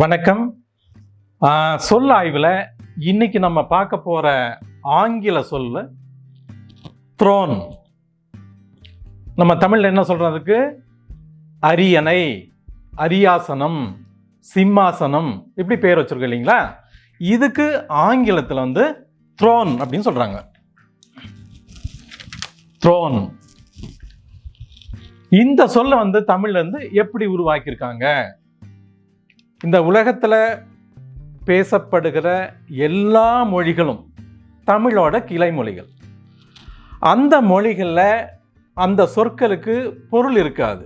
வணக்கம். சொல் ஆய்வில் இன்னைக்கு நம்ம பார்க்க போகிற ஆங்கில சொல்லு த்ரோன் நம்ம தமிழில் என்ன சொல்கிறதுக்கு அரியணை அரியாசனம் சிம்மாசனம் இப்படி பேர் வச்சிருக்கோம் இல்லைங்களா? இதுக்கு ஆங்கிலத்தில் வந்து த்ரோன் அப்படின்னு சொல்கிறாங்க த்ரோன் இந்த சொல்லை வந்து தமிழ்லேருந்து எப்படி உருவாக்கியிருக்காங்க? இந்த உலகத்தில் பேசப்படுகிற எல்லா மொழிகளும் தமிழோட கிளை மொழிகள். அந்த மொழிகளில் அந்த சொற்களுக்கு பொருள் இருக்காது.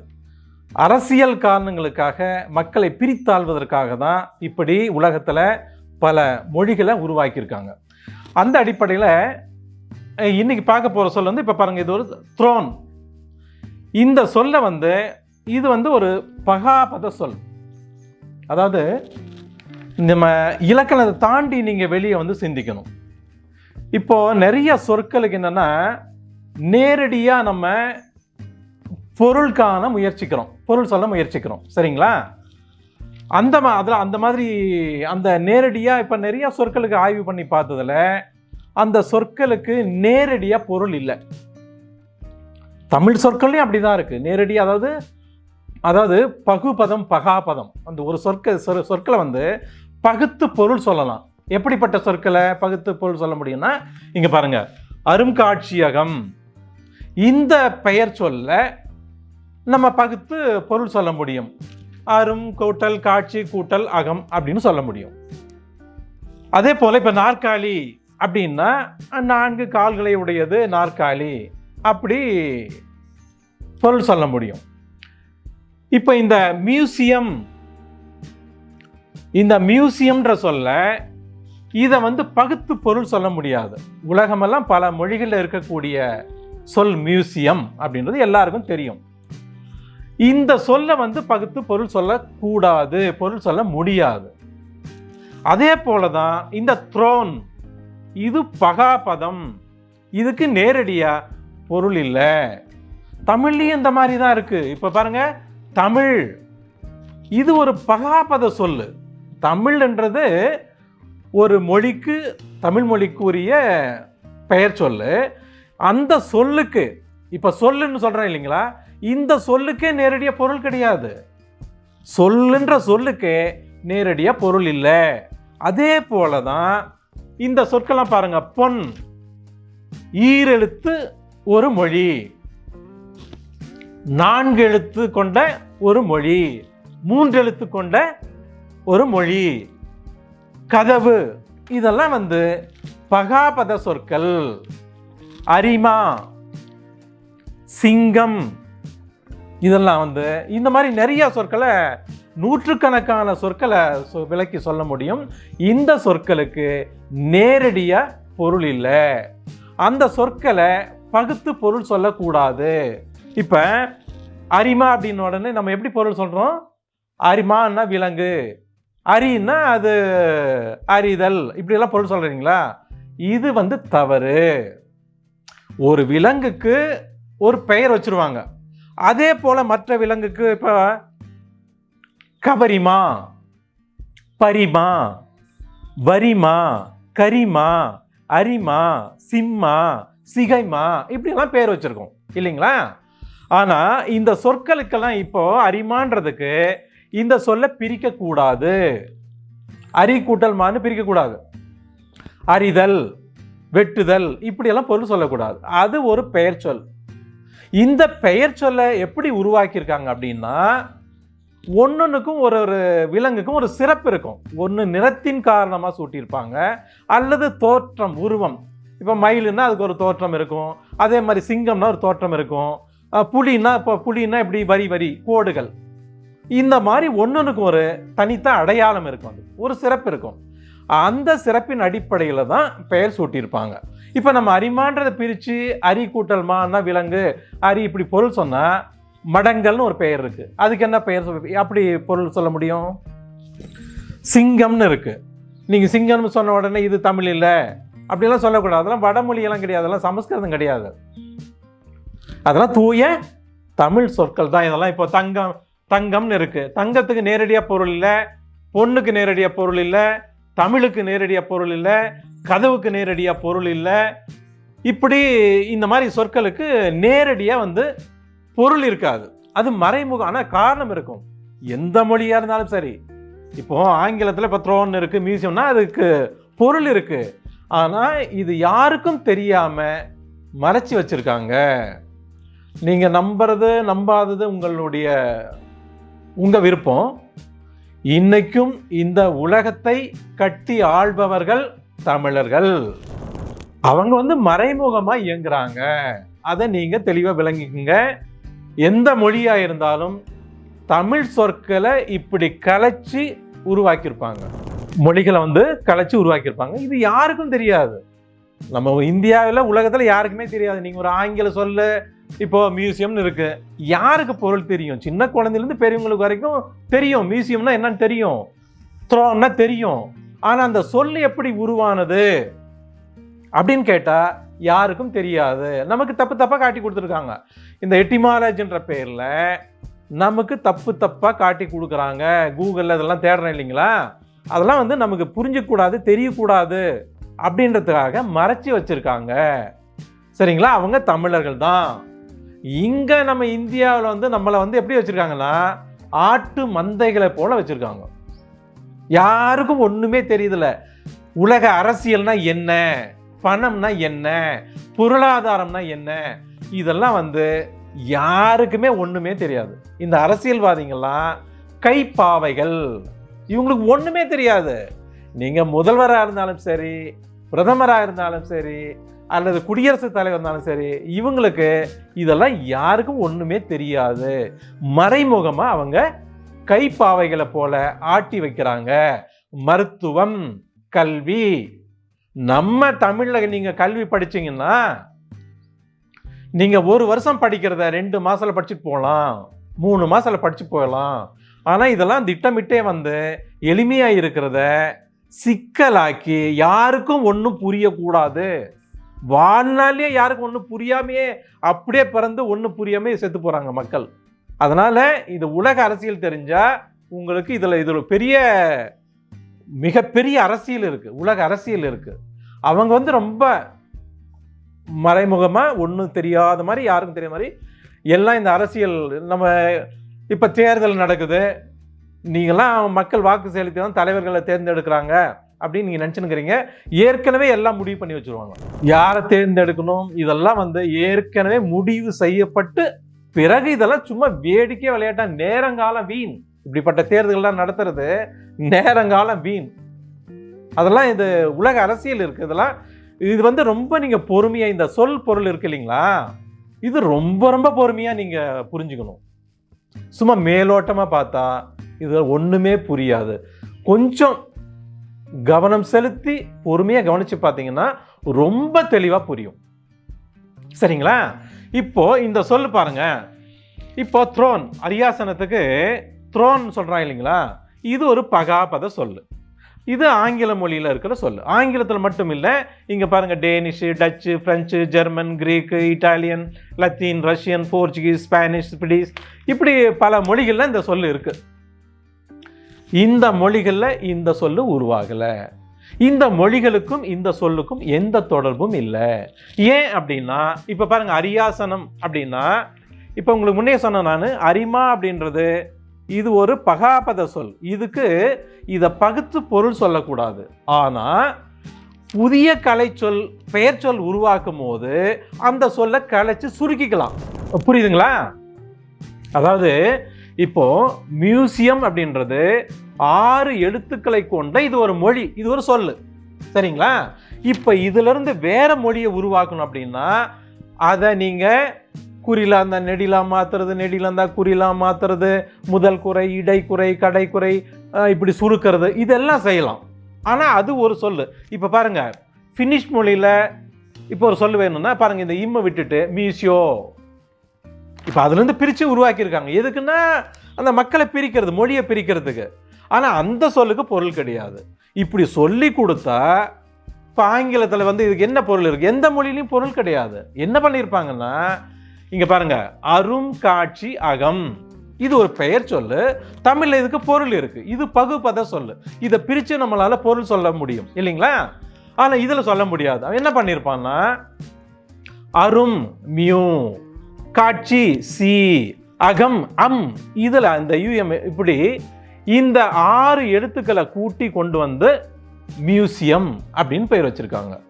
அரசியல் காரணங்களுக்காக மக்களை பிரித்தாள்வதற்காக தான் இப்படி உலகத்தில் பல மொழிகளை உருவாக்கியிருக்காங்க. அந்த அடிப்படையில் இன்றைக்கி பார்க்க போகிற சொல் வந்து இப்போ பாருங்கள் இது ஒரு த்ரோன் இந்த சொல்லை வந்து இது வந்து ஒரு பகாபத சொல். அதாவது நம்ம இலக்கணத்தை தாண்டி நீங்கள் வெளியே வந்து சிந்திக்கணும். இப்போ நிறைய சொற்களுக்கு என்னன்னா நேரடியாக நம்ம பொருள் காண முயற்சிக்கிறோம். பொருள் சொல்ல முயற்சிக்கிறோம். சரிங்களா? அந்த மா அதில் அந்த மாதிரி அந்த நேரடியாக இப்போ நிறைய சொற்களுக்கு ஆய்வு பண்ணி பார்த்ததுல அந்த சொற்களுக்கு நேரடியாக பொருள் இல்லை. தமிழ் சொற்கள்லையும் அப்படி தான் இருக்குது நேரடியாக அதாவது அதாவது பகுபதம் பகாபதம். அந்த ஒரு சொற்க சொற் சொற்களை வந்து பகுத்து பொருள் சொல்லலாம். எப்படிப்பட்ட சொற்களை பகுத்து பொருள் சொல்ல முடியும்னா இங்கே பாருங்கள் அருங்காட்சியகம். இந்த பெயர் சொல்ல நம்ம பகுத்து பொருள் சொல்ல முடியும். அரும் கூட்டல் காட்சி கூட்டல் அகம் அப்படின்னு சொல்ல முடியும். அதே போல் இப்போ நாற்காலி அப்படின்னா நான்கு கால்களை உடையது நாற்காலி. அப்படி பொருள் சொல்ல முடியும். இப்போ இந்த மியூசியம் இந்த மியூசியம்ன்ற சொல்ல இதை வந்து பகுத்து பொருள் சொல்ல முடியாது. உலகமெல்லாம் பல மொழிகளில் இருக்கக்கூடிய சொல் மியூசியம் அப்படின்றது எல்லாருக்கும் தெரியும். இந்த சொல்லை வந்து பகுத்து பொருள் சொல்லக்கூடாது பொருள் சொல்ல முடியாது. அதே போல தான் இந்த த்ரோன் இது பகாபதம் இதுக்கு நேரடியாக பொருள் இல்லை. தமிழ்லையும் இந்த மாதிரி தான் இருக்குது இப்போ பாருங்கள் தமிழ். இது ஒரு பகாபத சொல்லு. தமிழ்ன்றது ஒரு மொழிக்கு தமிழ் மொழிக்கு உரிய பெயர் சொல்லு. அந்த சொல்லுக்கு இப்போ சொல்லுன்னு சொல்கிறேன் இல்லைங்களா? இந்த சொல்லுக்கே நேரடியாக பொருள் கிடையாது. சொல்லுன்ற சொல்லுக்கு நேரடியாக பொருள் இல்லை. அதே போல தான் இந்த சொற்கள்லாம் பாருங்கள் பொன். ஈரெழுத்து ஒரு மொழி. நான்கு எழுத்து கொண்ட ஒரு மொழி மூன்று எழுத்து கொண்ட ஒரு மொழி. கதவு இதெல்லாம் வந்து பகாபத சொற்கள். அரிமா சிங்கம் இதெல்லாம் வந்து இந்த மாதிரி நிறைய சொற்களை நூற்றுக்கணக்கான சொற்களை சொ- விளக்கி சொல்ல முடியும். இந்த சொற்களுக்கு நேரடியாக பொருள் இல்லை. அந்த சொற்களை பகுத்து பொருள் சொல்லக்கூடாது. இப்போ அரிமா அப்படின்னு உடனே நம்ம எப்படி பொருள் சொல்கிறோம் அரிமான்னா விலங்கு. அரின்னா அது அறிதல் இப்படியெல்லாம் பொருள் சொல்கிறீங்களா இது வந்து தவறு. ஒரு விலங்குக்கு ஒரு பெயர் வச்சிருவாங்க. அதே போல் மற்ற விலங்குக்கு இப்போ கபரிமா பரிமா வரிமா கரிமா அரிமா சிம்மா சிகைமா இப்படியெல்லாம் பேர் வச்சுருக்கோம். இல்லைங்களா? ஆனால் இந்த சொற்களுக்கெல்லாம் இப்போ அரிமான்றதுக்கு இந்த சொல்ல பிரிக்கக்கூடாது. அரி கூட்டல் மான்னு பிரிக்க அறிதல் வெட்டுதல் இப்படியெல்லாம் பொருள் சொல்லக்கூடாது. அது ஒரு பெயர் சொல். இந்த பெயர் சொல்லை எப்படி உருவாக்கியிருக்காங்க அப்படின்னா ஒன்றுனுக்கும் ஒரு ஒரு விலங்குக்கும் ஒரு சிறப்பு இருக்கும். ஒன்று நிறத்தின் காரணமாக சூட்டியிருப்பாங்க அல்லது தோற்றம் உருவம். இப்போ மயிலுன்னா அதுக்கு ஒரு தோற்றம் இருக்கும். அதே மாதிரி சிங்கம்னா ஒரு தோற்றம் இருக்கும். புலின்னா இப்போ புலின்னா இப்படி வரி வரி கோடுகள். இந்த மாதிரி ஒன்றுக்கு ஒரு தனித்த அடையாளம் இருக்கும் அது. ஒரு சிறப்பு இருக்கும். அந்த சிறப்பின் அடிப்படையில் தான் பெயர் சூட்டியிருப்பாங்க. இப்போ நம்ம அரிமான்றதை பிரித்து அரி கூட்டல் மான்னா விலங்கு அரி இப்படி பொருள் சொன்னால் மடங்கல்னு ஒரு பெயர் இருக்குது அதுக்கு என்ன பெயர் அப்படி பொருள் சொல்ல முடியும்? சிங்கம்னு இருக்குது நீங்கள் சிங்கம்னு சொன்ன உடனே இது தமிழ் இல்லை. அப்படிலாம் சொல்லக்கூடாது. அதெல்லாம் வடமொழியெல்லாம் கிடையாது. அதெல்லாம் சமஸ்கிருதம் கிடையாது. அதெல்லாம் தூய தமிழ் சொற்கள் தான் இதெல்லாம். இப்போ தங்கம் தங்கம்னு இருக்குது தங்கத்துக்கு நேரடியாக பொருள் இல்லை. பொண்ணுக்கு நேரடியாக பொருள் இல்லை. தமிழுக்கு நேரடியாக பொருள் இல்லை. கதவுக்கு நேரடியாக பொருள் இல்லை. இப்படி இந்த மாதிரி சொற்களுக்கு நேரடியாக வந்து பொருள் இருக்காது. அது மறைமுகம் ஆனால் காரணம் இருக்கும். எந்த மொழியாக இருந்தாலும் சரி. இப்போ ஆங்கிலத்தில் இப்போ த்ரோன் இருக்குது மியூசியம்னா அதுக்கு பொருள் இருக்குது ஆனால் இது யாருக்கும் தெரியாமல் மறைச்சி வச்சுருக்காங்க. நீங்கள் நம்புறது நம்பாதது உங்களுடைய உங்கள் விருப்பம். இன்னைக்கும் இந்த உலகத்தை கட்டி ஆள்பவர்கள் தமிழர்கள். அவங்க வந்து மறைமுகமாக இயங்குறாங்க. அதை நீங்கள் தெளிவாக விளங்கிக்குங்க. எந்த மொழியாக இருந்தாலும் தமிழ் சொற்களை இப்படி கலைச்சி உருவாக்கியிருப்பாங்க. மொழிகளை வந்து கலைச்சி உருவாக்கியிருப்பாங்க. இது யாருக்கும் தெரியாது. நம்ம இந்தியாவில் உலகத்தில் யாருக்குமே தெரியாது. நீங்கள் ஒரு ஆங்கில சொல்ல இப்போ மியூசியம்னு இருக்கு. யாருக்கு பொருள் தெரியும்? சின்ன குழந்தையிலேருந்து பெரியவங்களுக்கு வரைக்கும் தெரியும். மியூசியம்னா என்னன்னு தெரியும். த்ரோன்னா தெரியும். ஆனால் அந்த சொல் எப்படி உருவானது? அப்படின்னு கேட்டால் யாருக்கும் தெரியாது. நமக்கு தப்பு தப்பாக காட்டி கொடுத்துருக்காங்க. இந்த எட்டிமாலஜின்ற பேரில் நமக்கு தப்பு தப்பாக காட்டி கொடுக்குறாங்க. கூகுளில் இதெல்லாம் தேடுறேன் இல்லைங்களா? அதெல்லாம் வந்து நமக்கு புரிஞ்சக்கூடாது தெரியக்கூடாது அப்படின்றதுக்காக மறைச்சி வச்சுருக்காங்க. சரிங்களா? அவங்க தமிழர்கள் தான். இங்கே நம்ம இந்தியாவில் வந்து நம்மளை வந்து எப்படி வச்சுருக்காங்கன்னா ஆட்டு மந்தைகளை போல் வச்சுருக்காங்க. யாருக்கும் ஒன்றுமே தெரியுதில்ல உலக அரசியல்னா என்ன? பணம்னா என்ன? பொருளாதாரம்னா என்ன? இதெல்லாம் வந்து யாருக்குமே ஒன்றுமே தெரியாது. இந்த அரசியல்வாதிகள்லாம் கைப்பாவைகள். இவங்களுக்கு ஒன்றுமே தெரியாது. நீங்கள் முதல்வராக இருந்தாலும் சரி பிரதமராக இருந்தாலும் சரி அல்லது குடியரசுத் தலைவர் இருந்தாலும் சரி இவங்களுக்கு இதெல்லாம் யாருக்கும் ஒன்றுமே தெரியாது. மறைமுகமாக அவங்க கைப்பாவைகளை போல ஆட்டி வைக்கிறாங்க. மருத்துவம் கல்வி. நம்ம தமிழில் நீங்கள் கல்வி படிச்சீங்கன்னா நீங்கள் ஒரு வருஷம் படிக்கிறத ரெண்டு மாதத்தில் படிச்சுட்டு போகலாம் மூணு மாதத்தில் படித்து போகலாம். ஆனால் இதெல்லாம் திட்டமிட்டே வந்து எளிமையாக இருக்கிறத சிக்கலாக்கி யாருக்கும் ஒன்றும் புரியக்கூடாது. வாழ்நாளே யாருக்கும் ஒன்றும் புரியாமையே அப்படியே பிறந்து ஒன்றும் புரியாமே செத்து போகிறாங்க மக்கள். அதனால் இது உலக அரசியல் தெரிஞ்சால் உங்களுக்கு இதில் இதில் பெரிய மிகப்பெரிய அரசியல் இருக்குது உலக அரசியல் இருக்குது அவங்க வந்து ரொம்ப மறைமுகமாக ஒன்றும் தெரியாத மாதிரி யாருக்கும் தெரியாத மாதிரி எல்லாம் இந்த அரசியல் நம்ம இப்போ தேர்தல் நடக்குது. நீங்களாம் மக்கள் வாக்கு செலுத்தி தான் தலைவர்களை தேர்ந்தெடுக்கிறாங்க. அப்படின்னு நீங்கள் நினச்சினுக்கிறீங்க ஏற்கனவே எல்லாம் முடிவு பண்ணி வச்சுருவாங்க. யாரை தேர்ந்தெடுக்கணும்? இதெல்லாம் வந்து ஏற்கனவே முடிவு செய்யப்பட்டு பிறகு இதெல்லாம் சும்மா வேடிக்கை விளையாட்டா நேரங்காலம் வீண். இப்படிப்பட்ட தேர்தல்கள்லாம் நடத்துறது நேரங்காலம் வீண். அதெல்லாம் இது உலக அரசியல் இருக்குது இதெல்லாம் இது வந்து ரொம்ப நீங்கள் பொறுமையாக இந்த சொல் பொருள் இருக்கு இல்லைங்களா? இது ரொம்ப ரொம்ப பொறுமையாக நீங்கள் புரிஞ்சுக்கணும். சும்மா மேலோட்டமாக பார்த்தா இது ஒன்றுமே புரியாது. கொஞ்சம் கவனம் செலுத்தி பொறுமையாக கவனித்து பார்த்தீங்கன்னா ரொம்ப தெளிவாக புரியும். சரிங்களா? இப்போ இந்த சொல் பாருங்க. இப்போ த்ரோன் அரியாசனத்துக்கு த்ரோன் சொல்கிறான் இல்லைங்களா? இது ஒரு பகாபத சொல். இது ஆங்கில மொழியில் இருக்கிற சொல்லு ஆங்கிலத்தில் மட்டும் இல்லை இங்கே பாருங்கள் Danish Dutch French German Greek Italian Latin Russian Portuguese Spanish Swedish இப்படி பல மொழிகளில் இந்த சொல்லு இருக்குது இந்த மொழிகளில் இந்த சொல்லு உருவாகலை. இந்த மொழிகளுக்கும் இந்த சொல்லுக்கும் எந்த தொடர்பும் இல்லை. ஏன் அப்படின்னா இப்போ பாருங்கள் அரியாசனம் அப்படின்னா இப்போ உங்களுக்கு முன்னே சொன்ன நான் அரிமா அப்படின்றது இது ஒரு பகாபத சொல். இதுக்கு இதை பகுத்து பொருள் சொல்லக்கூடாது. ஆனால் புதிய கலைச்சொல் பெயர் சொல் உருவாக்கும் போது அந்த சொல்லை கலைச்சு சுருக்கிக்கலாம். புரியுதுங்களா? அதாவது இப்போ மியூசியம் அப்படின்றது ஆறு எழுத்துக்களை கொண்ட இது ஒரு மொழி இது ஒரு சொல்லு. சரிங்களா? இப்போ இதிலிருந்து வேற மொழியை உருவாக்கணும் அப்படின்னா அதை நீங்கள் குறிலா இருந்தால் நெடிலா மாற்றுறது நெடிலா இருந்தால் குறிலாக மாற்றுறது முதல் குறை இடைக்குறை கடைக்குறை இப்படி சுருக்கிறது இதெல்லாம் செய்யலாம். ஆனால் அது ஒரு சொல்லு. இப்போ பாருங்க ஃபினிஷ் மொழியில் இப்போ ஒரு சொல்லு வேணும்னா பாருங்கள் இந்த இம்மை விட்டுட்டு மியூசியோ இப்போ அதுலேருந்து பிரித்து உருவாக்கியிருக்காங்க. எதுக்குன்னா அந்த மக்களை பிரிக்கிறது மொழியை பிரிக்கிறதுக்கு. ஆனால் அந்த சொல்லுக்கு பொருள் கிடையாது. இப்படி சொல்லி கொடுத்தா இப்போ ஆங்கிலத்தில் வந்து இதுக்கு என்ன பொருள் இருக்குது எந்த மொழியிலையும் பொருள் கிடையாது. என்ன பண்ணியிருப்பாங்கன்னா இங்கே பாருங்க அரும் காட்சி அகம். இது ஒரு பெயர் சொல்லு. தமிழில் இதுக்கு பொருள் இருக்குது இது பகுப்பத சொல்லு. இதை பிரித்து நம்மளால் பொருள் சொல்ல முடியும். இல்லைங்களா? ஆனால் இதில் சொல்ல முடியாது. அவன் என்ன பண்ணியிருப்பான்னா அரும் மியூ காட்சி சி அகம் அம். இதில் அந்த யூஎம் இப்படி இந்த ஆறு எழுத்துக்களை கூட்டி கொண்டு வந்து மியூசியம் அப்படின்னு பெயர் வச்சுருக்காங்க.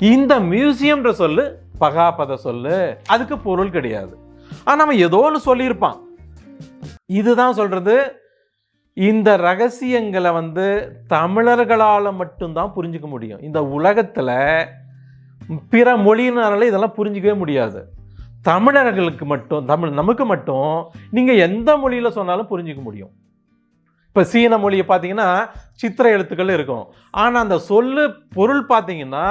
இந்த மியூசியம்ன்ற சொல்லு பகாபத சொல்லு அதுக்கு பொருள் கிடையாது. ஆனால் நம்ம ஏதோ ஒன்று சொல்லியிருப்பான். இதுதான் சொல்கிறது இந்த ரகசியங்களை வந்து தமிழர்களால் மட்டும்தான் புரிஞ்சுக்க முடியும். இந்த உலகத்தில் பிற மொழியினால இதெல்லாம் புரிஞ்சிக்கவே முடியாது. தமிழர்களுக்கு மட்டும் தமிழ் நமக்கு மட்டும் நீங்கள் எந்த மொழியில் சொன்னாலும் புரிஞ்சிக்க முடியும். இப்போ சீன மொழியை பார்த்தீங்கன்னா சித்திர எழுத்துக்கள் இருக்கும். ஆனால் அந்த சொல்லு பொருள் பார்த்தீங்கன்னா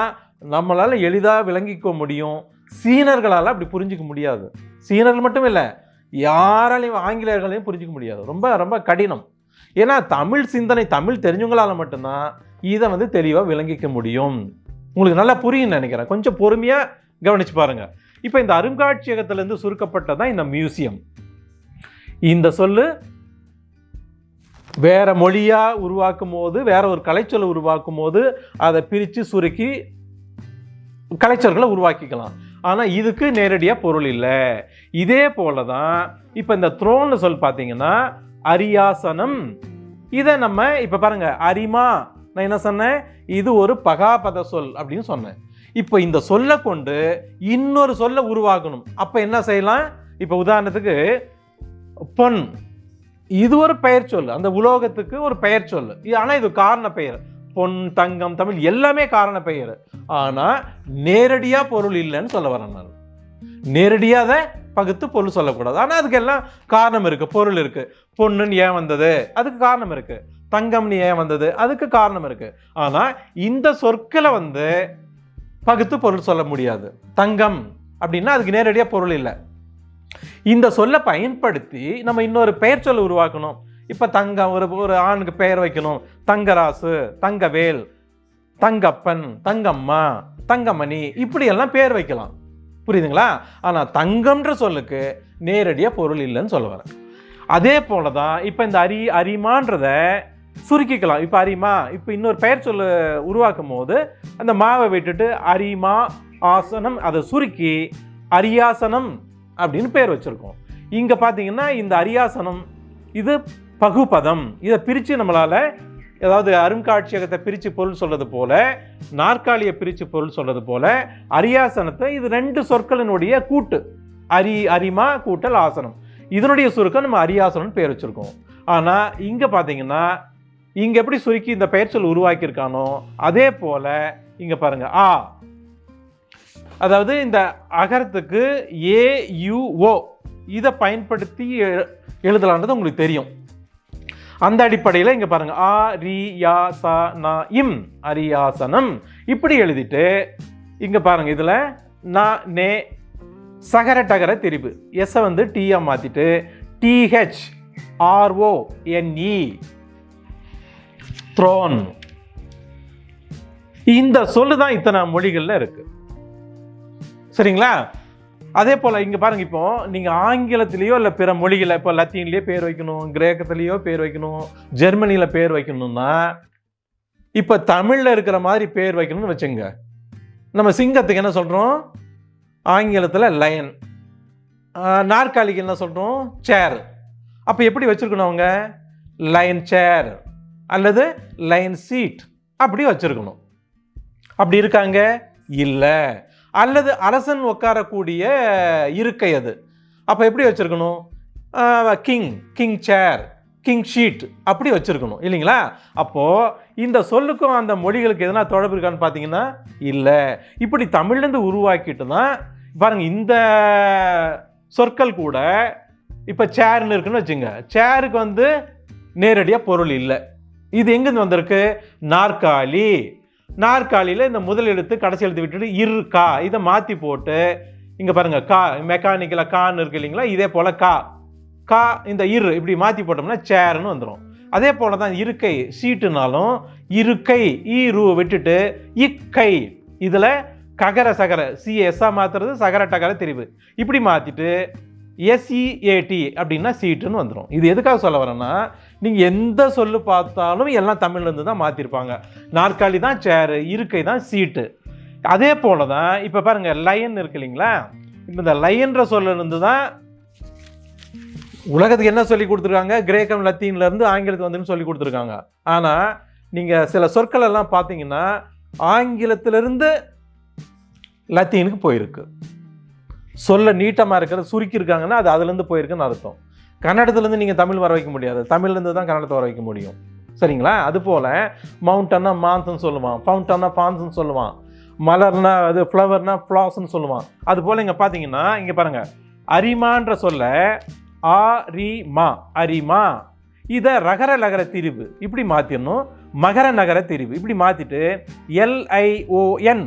நம்மளால் எளிதாக விளங்கிக்க முடியும். சீனர்களால் அப்படி புரிஞ்சிக்க முடியாது. சீனர்கள் மட்டும் இல்லை யாராலையும் ஆங்கிலேயர்களையும் புரிஞ்சிக்க முடியாது. ரொம்ப ரொம்ப கடினம். ஏன்னா தமிழ் சிந்தனை தமிழ் தெரிஞ்சவங்களால் மட்டும்தான் இதை வந்து தெளிவாக விளங்கிக்க முடியும். உங்களுக்கு நல்லா புரியும்னு நினைக்கிறேன். கொஞ்சம் பொறுமையாக கவனிச்சு பாருங்கள் இப்போ இந்த அருங்காட்சியகத்திலேருந்து சுருக்கப்பட்டதான் இந்த மியூசியம். இந்த சொல்லு வேற மொழியாக உருவாக்கும் போது வேற ஒரு கலைச்சொலை உருவாக்கும் போது அதை பிரித்து சுருக்கி கலைச்சொல்களை உருவாக்கிக்கலாம். ஆனால் இதுக்கு நேரடியாக பொருள் இல்லை. இதே போல தான் இப்போ இந்த த்ரோன்னு சொல் பார்த்தீங்கன்னா அரியாசனம். இதை நம்ம இப்போ பாருங்கள் அரிமா நான் என்ன சொன்னேன்? இது ஒரு பகாபத சொல் அப்படின்னு சொன்னேன். இப்போ இந்த சொல்லை கொண்டு இன்னொரு சொல்லை உருவாக்கணும். அப்போ என்ன செய்யலாம்? இப்போ உதாரணத்துக்கு பொன். இது ஒரு பெயர் சொல் அந்த உலோகத்துக்கு ஒரு பெயர் சொல் இது ஆனால் இது காரண பெயர். பொன் தங்கம் தமிழ் எல்லாமே காரண பெயர். ஆனால் நேரடியாக பொருள் இல்லைன்னு சொல்ல வரேன் நான். நேரடியாக அதை பகுத்து பொருள் சொல்லக்கூடாது. ஆனால் அதுக்கெல்லாம் காரணம் இருக்குது பொருள் இருக்குது பொண்ணுன்னு ஏன் வந்தது? அதுக்கு காரணம் இருக்குது தங்கம்னு ஏன் வந்தது? அதுக்கு காரணம் இருக்குது ஆனால் இந்த சொற்களை வந்து பகுத்து பொருள் சொல்ல முடியாது. தங்கம் அப்படின்னா அதுக்கு நேரடியாக பொருள் இல்லை. இந்த சொல்லை பயன்படுத்தி நம்ம இன்னொரு பெயர் சொல்ல உருவாக்கணும். இப்போ தங்கம் ஒரு ஒரு ஆணுக்கு பெயர் வைக்கணும். தங்கராசு தங்கவேல் தங்கப்பன் தங்கம்மா தங்கமணி இப்படியெல்லாம் பெயர் பேர் வைக்கலாம். புரியுதுங்களா? ஆனால் தங்கம்ன்ற சொல்லுக்கு நேரடியாக பொருள் இல்லைன்னு சொல்ல வரேன். அதே போல தான் இப்போ இந்த அரி அரிமான்றதை சுருக்கிக்கலாம். இப்போ அரிமா இப்போ இன்னொரு பெயர் சொல்ல உருவாக்கும் போது அந்த மாவை விட்டுட்டு அரிமா ஆசனம் அதை சுருக்கி அரியாசனம் அப்படின்னு பேர் வச்சுருக்கோம். இங்கே பார்த்தீங்கன்னா இந்த அரியாசனம் இது பகுபதம். இதை பிரித்து நம்மளால் ஏதாவது அருங்காட்சியகத்தை பிரித்து பொருள் சொல்கிறது போல நாற்காலியை பிரித்து பொருள் சொல்கிறது போல அரியாசனத்தை இது ரெண்டு சொற்களினுடைய கூட்டு. அரி அரிமா கூட்டல் ஆசனம். இதனுடைய சுருக்கம் நம்ம அரியாசனம்னு பேர் வச்சிருக்கோம். ஆனால் இங்கே பார்த்தீங்கன்னா இங்கே எப்படி சுருக்கி இந்த பெயர்ச்சொல் உருவாக்கியிருக்கானோ அதே போல் இங்கே பாருங்க ஆ. அதாவது இந்த அகரத்துக்கு ஏயுஓ இதை பயன்படுத்தி எழு- எழுதலான்றது உங்களுக்கு தெரியும். அந்த அடிப்படையில் இங்கே பாருங்கள் ஆ ரி யா சா நா இம் அரியாசனம். இப்படி எழுதிட்டு இங்கே பாருங்கள் இதில் நா நே சகர டகர திரிபு. எஸ்ஸை வந்து டீயாக மாற்றிட்டு டிஹெச் ஆர்ஓஎன்இ த்ரோன் இந்த சொல்லு தான் இத்தனை மொழிகளில் இருக்குது சரிங்களா? அதே போல் இங்கே பாருங்கள் இப்போ நீங்கள் ஆங்கிலத்திலேயோ இல்லை பிற மொழிகளை இப்போ லத்தீன்லேயோ பேர் வைக்கணும் கிரேக்கத்துலேயோ பேர் வைக்கணும் ஜெர்மனியில் பேர் வைக்கணும்னா இப்போ தமிழில் இருக்கிற மாதிரி பேர் வைக்கணும்னு வச்சுங்க. நம்ம சிங்கத்துக்கு என்ன சொல்கிறோம் ஆங்கிலத்தில் லயன் நாற்காலிக்கு என்ன சொல்கிறோம் சேர். அப்போ எப்படி வச்சுருக்கணும் அவங்க? Lion chair. அல்லது லைன் சீட் அப்படி வச்சுருக்கணும். அப்படி இருக்காங்க? இல்லை. அல்லது அரசன் உட்காரக்கூடிய இருக்கை அது. அப்போ எப்படி வச்சுருக்கணும்? King king chair king sheet அப்படி வச்சுருக்கணும். இல்லைங்களா? அப்போது இந்த சொல்லுக்கும் அந்த மொழிகளுக்கு எதனா தொடர்பு இருக்கான்னு பார்த்தீங்கன்னா இல்லை. இப்படி தமிழ்லேருந்து உருவாக்கிட்டு தான் பாருங்கள் இந்த சொற்கள் கூட இப்போ சேர்னு இருக்குன்னு வச்சுங்க. சேருக்கு வந்து நேரடியாக பொருள் இல்லை. இது எங்கேருந்து வந்திருக்கு? நாற்காலி. நாற்காலியில் இந்த முதல் எழுத்து கடைசி எழுத்து விட்டுட்டு இருக்கா இதை மாற்றி போட்டு இங்கே பாருங்க கா. மெக்கானிக்கலாக கான்னு இருக்கு இல்லைங்களா? இதே போல் கா. கா இந்த இரு இப்படி மாற்றி போட்டோம்னா சேர்னு வந்துடும் அதே போல் தான் இருக்கை சீட்டுனாலும் இருக்கை ஈரு விட்டுட்டு இக்கை. இதில் ககர சகர சிஎஸ்ஸாக மாற்றுறது சகர டகர தெரிவு. இப்படி மாற்றிட்டு எஸ்இஏடி e, அப்படின்னா சீட்டுன்னு வந்துடும் இது எதுக்காக சொல்ல வரேன்னா நீங்கள் எந்த சொல்லு பார்த்தாலும் எல்லாம் தமிழ்லேருந்து தான் மாற்றிருப்பாங்க நாற்காலி தான் சேரு இருக்கை தான் சீட்டு அதே போல தான் இப்போ பாருங்கள் லயன் இருக்கு இல்லைங்களா? இப்போ இந்த லயன்ற சொல்லிருந்து தான் உலகத்துக்கு என்ன சொல்லி கொடுத்துருக்காங்க? கிரேக்கம் லத்தீன்லேருந்து ஆங்கிலத்துக்கு வந்துன்னு சொல்லி கொடுத்துருக்காங்க. ஆனால் நீங்கள் சில சொற்கள் எல்லாம் பார்த்தீங்கன்னா ஆங்கிலத்திலிருந்து லத்தீனுக்கு போயிருக்கு. சொல்ல நீட்டமாக இருக்கிறது சுருக்கி இருக்காங்கன்னா அது அதுலேருந்து போயிருக்குன்னு அர்த்தம். கன்னடத்துலேருந்து நீங்கள் தமிழ் வர வைக்க முடியாது. தமிழ்லேருந்து தான் கன்னடத்தை வர வைக்க முடியும். சரிங்களா? அது போல் மவுண்டன்னா மான்ஸ்னு சொல்லுவான். ஃபவுண்டன்னா ஃபான்ஸ்னு சொல்லுவான். மலர்னா அது ஃப்ளவர்னா ஃப்ளாஸ்ன்னு சொல்லுவான். அது போல் இங்கே பார்த்தீங்கன்னா இங்கே பாருங்கள் அரிமான்ற சொல்ல ஆ ரி மா. அரிமா. இதை ரகர நகர திரிவு இப்படி மாற்றிடணும் மகர நகர திரிவு இப்படி மாற்றிட்டு எல்ஐஓஎன்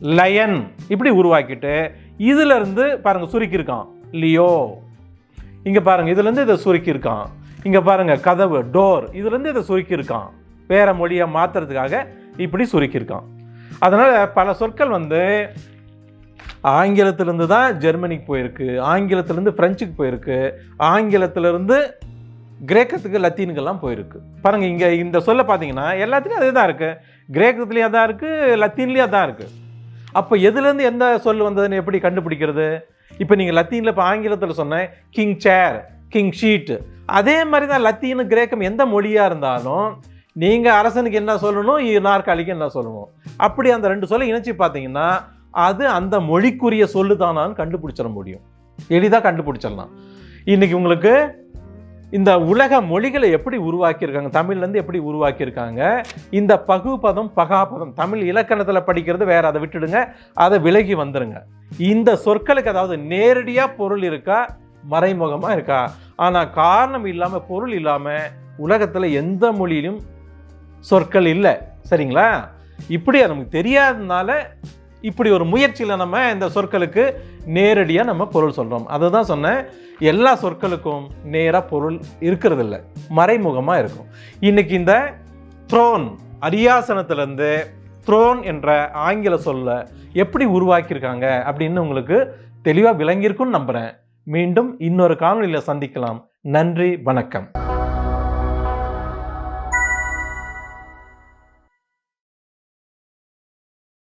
லயன் இப்படி உருவாக்கிட்டு இதிலிருந்து பாருங்கள் சுருக்கியிருக்கான். லியோ. இங்கே பாருங்கள் இதுலேருந்து இதை சுருக்கியிருக்கான். இங்கே பாருங்கள் கதவு டோர் இதுலேருந்து இதை சுருக்கியிருக்கான். வேறு மொழியை மாற்றுறதுக்காக இப்படி சுருக்கியிருக்கான். அதனால் பல சொற்கள் வந்து ஆங்கிலத்திலேருந்து தான் ஜெர்மனிக்கு போயிருக்கு ஆங்கிலத்திலேருந்து பிரெஞ்சுக்கு போயிருக்கு ஆங்கிலத்திலேருந்து கிரேக்கத்துக்கு லத்தீனுக்கெல்லாம் போயிருக்கு. பாருங்கள் இங்கே இந்த சொல்ல பார்த்தீங்கன்னா எல்லாத்துலேயும் அதே தான் இருக்குது கிரேக்கத்துலேயும் அதான் இருக்குது லத்தீன்லேயும் அதான் இருக்குது அப்போ எதுலேருந்து எந்த சொல் வந்ததுன்னு எப்படி கண்டுபிடிக்கிறது? இப்போ நீங்கள் லத்தீனில் இப்போ ஆங்கிலத்தில் சொன்னேன் கிங் சேர் கிங் ஷீட்டு அதே மாதிரி தான் லத்தீனு கிரேக்கம் எந்த மொழியாக இருந்தாலும் நீங்கள் அரசனுக்கு என்ன சொல்லணும் நாற்காலிக்கு என்ன சொல்லணும்? அப்படி அந்த ரெண்டு சொல்லை இணைச்சி பார்த்தீங்கன்னா அது அந்த மொழிக்குரிய சொல்லு தானான்னு கண்டுபிடிச்சிட முடியும். எளிதாக கண்டுபிடிச்சிடலாம். இன்னைக்கு உங்களுக்கு இந்த உலக மொழிகளை எப்படி உருவாக்கியிருக்காங்க? தமிழ்லேருந்து எப்படி உருவாக்கியிருக்காங்க? இந்த பகுபதம் பகாபதம் தமிழ் இலக்கணத்தில் படிக்கிறது வேறு. அதை விட்டுடுங்க. அதை விலகி வந்துடுங்க இந்த சொற்களுக்கு அதாவது நேரடியாக பொருள் இருக்கா? மறைமுகமாக இருக்கா? ஆனால் காரணம் இல்லாமல் பொருள் இல்லாமல் உலகத்தில் எந்த மொழியிலும் சொற்கள் இல்லை. சரிங்களா? இப்படி நமக்கு தெரியாததுனால இப்படி ஒரு முயற்சியில் நம்ம இந்த சொற்களுக்கு நேரடியாக நம்ம பொருள் சொல்கிறோம் அதை தான் சொன்னேன். எல்லா சொற்களுக்கும் நேராக பொருள் இருக்கிறது இல்லை மறைமுகமாக இருக்கும். இன்னைக்கு இந்த த்ரோன் அரியாசனத்திலேருந்து த்ரோன் என்ற ஆங்கில சொல்ல எப்படி உருவாக்கியிருக்காங்க அப்படின்னு உங்களுக்கு தெளிவாக விளங்கியிருக்கும்னு நம்புகிறேன் மீண்டும் இன்னொரு காணொலியில் சந்திக்கலாம். நன்றி வணக்கம்.